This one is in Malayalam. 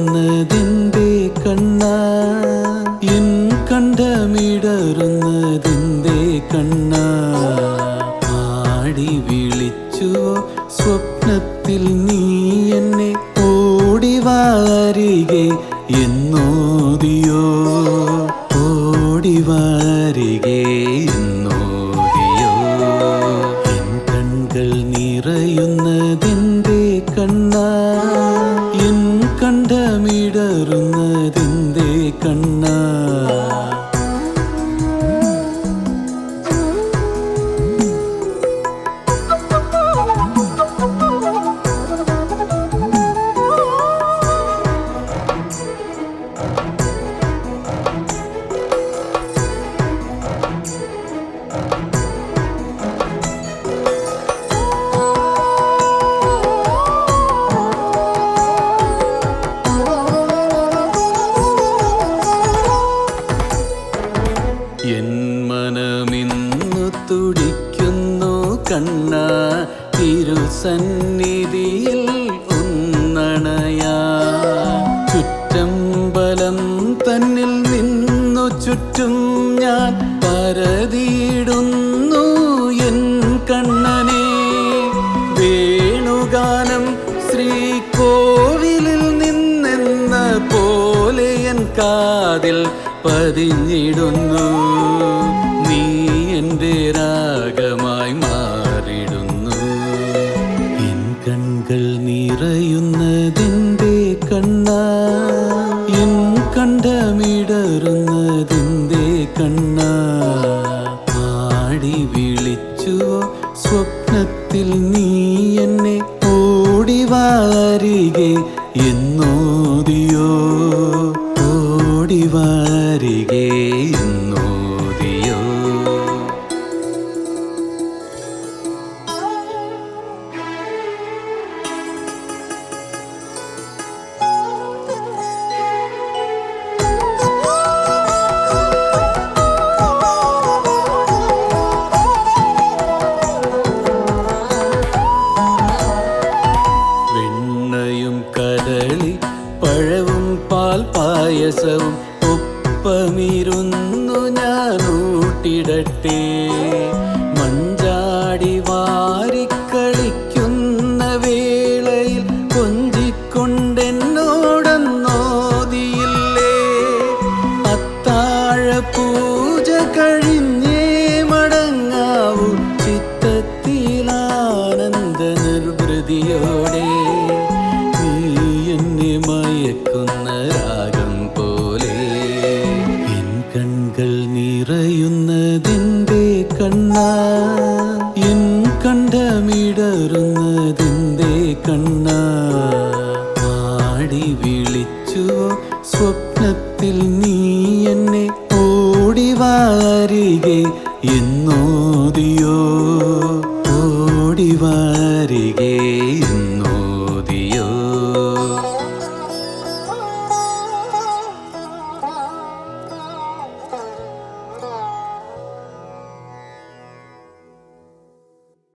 മിടറുന്നതിന്റെ കണ്ണ എൻ കണ്ടമിടറുന്നതിന്റെ കണ്ണ. ആടി വിളിച്ചു സ്വപ്നത്തിൽ നീ എന്നെ ഓടി വാരികെ എന്നോദിയോ കണ്ടമിടറുന്നതെന്റെ കണ്ണ. കണ്ണ തിരുസന്നിധിയിൽ ചുറ്റം ചുറ്റമ്പലം തന്നിൽ നിന്നു ചുറ്റും ഞാൻ പരതിയിടുന്നു എൻ കണ്ണനെ. വേണുഗാനം ശ്രീകോവിലിൽ നിന്നെന്ന പോലെ എൻ കാതിൽ പതിഞ്ഞിടുന്നു. എൻ കണ്ടമിടറുന്നതിന്റെ കണ്ണ. ആടി വിളിച്ചുവോ സ്വപ്നത്തിൽ നീ എന്നെ ഓടിവാരികെ എന്നോദിയോ പായസവും ഒപ്പമിരുന്നു ഞാൻ ഊട്ടിടട്ടെ. മഞ്ചാടി വാരിക്കളിക്കുന്ന വേളയിൽ കൊഞ്ചിക്കൊണ്ടെന്നോടന്നോതിയില്ലേ? അത്താഴ പൂജ കഴിഞ്ഞേ മടങ്ങാവൂ ചിത്തത്തിലാനന്ദ നിർവൃതിയോടെ പടരുന്നതിന്റെ കണ്ണ. മാടി വിളിച്ചു സ്വപ്നത്തിൽ നീ